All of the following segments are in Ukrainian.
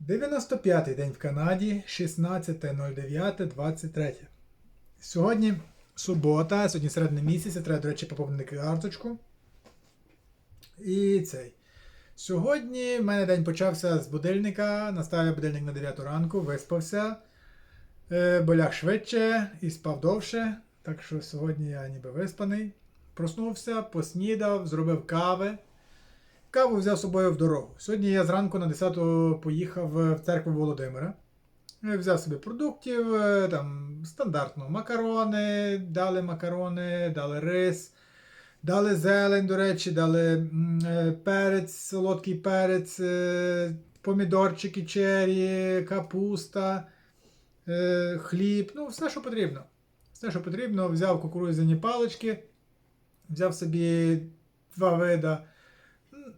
95-й день в Канаді, 16.09.23. Сьогодні субота, сьогодні середина місяця, треба, до речі, поповнити карточку. І цей. Сьогодні в мене день почався з будильника. Наставив будильник на 9 ранку, виспався, е, боляг швидше і спав довше. Так що сьогодні я ніби виспаний. Проснувся, поснідав, зробив кави. Каву взяв з собою в дорогу. Сьогодні я зранку на 10 поїхав в церкву Володимира. Е, Взяв собі продуктів, е, там стандартно макарони, дали макарони, дали рис, дали зелень, до речі, дали е, перець, солодкий перець, е, помідорчики чері, капуста, хліб, ну все, що потрібно. Все, що потрібно, взяв кукурудзяні палички, взяв собі два вида.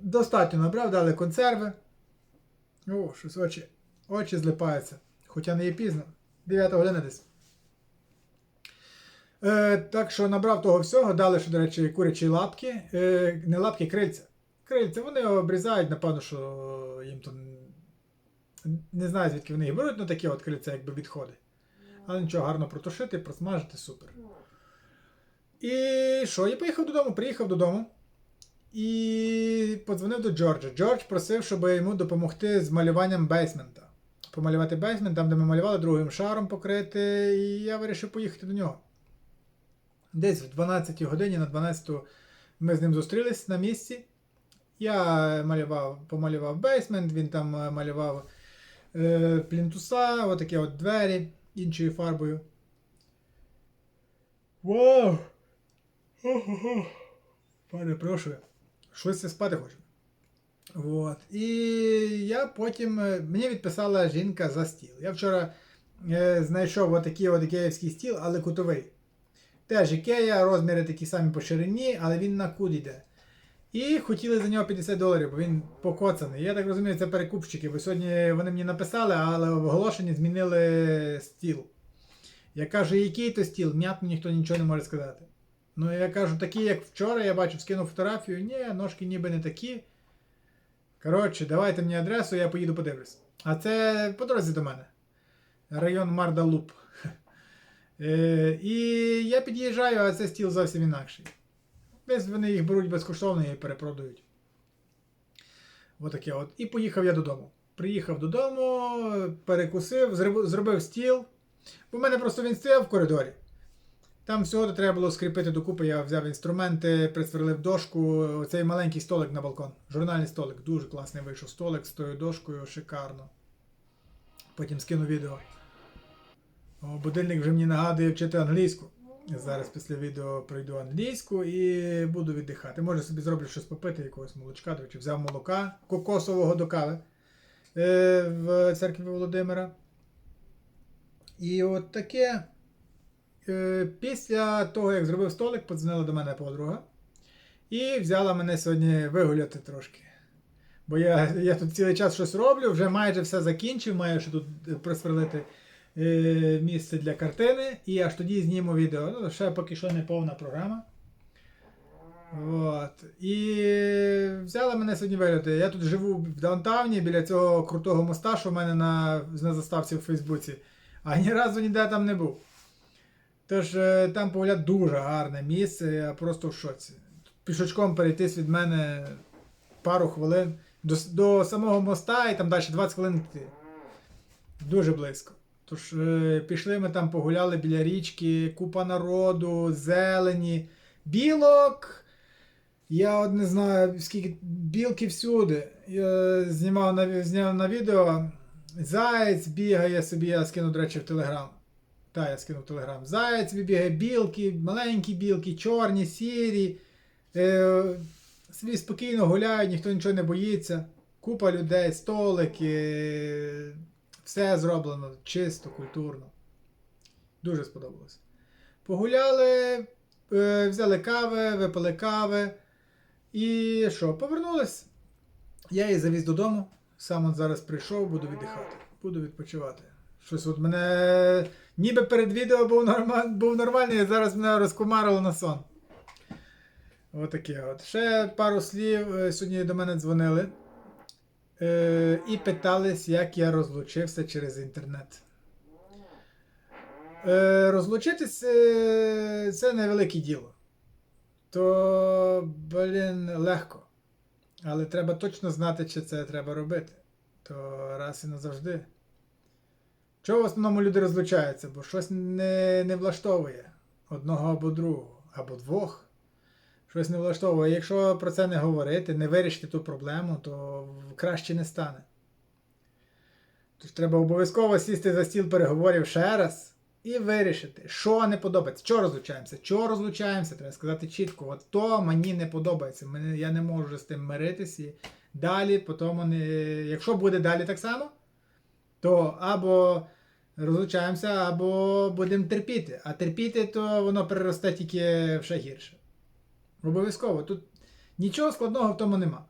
Достатньо набрав, дали консерви. О, щось очі, очі злипаються. Хоча не є пізно. 9 година десь. Е, так що набрав того всього, дали, що, до речі, курячі лапки. Е, не лапки, крильця. Крильця, вони обрізають, напевно, що їм то не знаю, звідки вони їх беруть, ну такі от крильця, якби відходи. Але нічого, гарно протушити, просмажити, супер. І що? Я поїхав додому, приїхав додому. І подзвонив до Джорджа. Джордж просив, щоб йому допомогти з малюванням бейсмента. Помалювати бейсмент, там, де ми малювали, другим шаром покрити, і я вирішив поїхати до нього. Десь в 12 годині на 12 ми з ним зустрілись на місці. Я малював, помалював бейсмент, він там е, малював е, плінтуса, отакі от двері іншою фарбою. Вау! Перепрошую. Щось спати хочу. От. І я потім. е, Мені відписала жінка за стіл. Я вчора е, знайшов отакий от ікеївський стіл, але кутовий. Теж ікея, розміри такі самі по ширині, але він на куд йде. І хотіли за нього 50 доларів, бо він покоцаний. Я так розумію, це перекупщики, бо сьогодні вони мені написали, але в оголошенні змінили стіл. Я кажу, який то стіл? М'ятно ніхто нічого не може сказати. Ну, я кажу, такі, як вчора, я бачив, скинув фотографію. Ні, ножки ніби не такі. Коротше, давайте мені адресу, я поїду подивлюсь. А це по дорозі до мене. Район Мардалуп. Е, і я під'їжджаю, а це стіл зовсім інакший. Десь вони їх беруть безкоштовно і перепродають. Отаке от. І поїхав я додому. Приїхав додому, перекусив, зробив стіл. В мене просто він стояв в коридорі. Там всього треба було скріпити докупи, я взяв інструменти, присверлив дошку, оцей маленький столик на балкон. Журнальний столик, дуже класний вийшов столик з тою дошкою, шикарно. Потім скину відео. О, будильник вже мені нагадує вчити англійську. Зараз після відео пройду англійську і буду віддихати. Може собі зроблю щось попити, якогось молочка, до речі, взяв молока кокосового до кави е, в церкві Володимира. І от таке. Е, Після того, як зробив столик, подзвонила до мене подруга і взяла мене сьогодні вигуляти трошки. Бо я, я тут цілий час щось роблю, вже майже все закінчив, маю ще тут присверлити е, місце для картини, і аж тоді зніму відео. Ну, ще поки що не повна програма. От. І взяла мене сьогодні вигляди. Я тут живу в даунтауні біля цього крутого моста, що в мене на, на заставці в Фейсбуці, а ні разу ніде там не був. Тож е, там погляд дуже гарне місце, я просто в шоці. Пішочком перейтись від мене пару хвилин до, до самого моста і там далі 20 хвилин йти. Дуже близько. Тож е, пішли ми там погуляли біля річки, купа народу, зелені, білок. Я от не знаю, скільки білки всюди. Я знімав на, зняв на відео. Заєць бігає собі, я скину, до речі, в Телеграм. Та, я скинув Телеграм. Заєць бігає, білки, маленькі білки, чорні, сірі. Е, собі спокійно гуляють, ніхто нічого не боїться. Купа людей, столики. Все зроблено чисто, культурно. Дуже сподобалось. Погуляли, е, взяли кави, випили кави. І що, повернулись. Я її завіз додому. Сам от зараз прийшов, буду віддихати, буду відпочивати. Щось от мене. Ніби перед відео був, норма... був нормальний, а зараз мене розкумарило на сон. Отаке от. Ще пару слів. Е, Сьогодні до мене дзвонили. е, і питались, як я розлучився через інтернет. Е, розлучитись е, це невелике діло. То, блін, легко. Але треба точно знати, чи це треба робити. То раз і назавжди. Чого в основному люди розлучаються? Бо щось не, не влаштовує одного або другого, або двох. Щось не влаштовує. Якщо про це не говорити, не вирішити ту проблему, то краще не стане. Тож треба обов'язково сісти за стіл переговорів ще раз і вирішити, що не подобається. Що розлучаємося? Що розлучаємося? Треба сказати чітко, от то мені не подобається. Мене, я не можу з тим миритись і далі, не... якщо буде далі так само, то або розлучаємося, або будемо терпіти. А терпіти, то воно переросте тільки ще гірше. Обов'язково. Тут нічого складного в тому нема.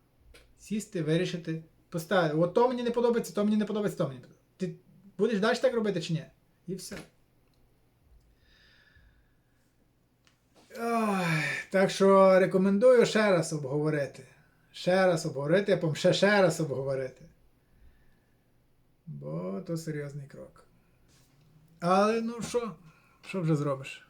Сісти, вирішити, поставити. От то мені не подобається, то мені не подобається, то мені не подобається. Ти будеш далі так робити чи ні? І все. Так що рекомендую ще раз обговорити. Ще раз обговорити, а ще ще раз обговорити. Бо то серйозний крок. Але ну що? Що вже зробиш?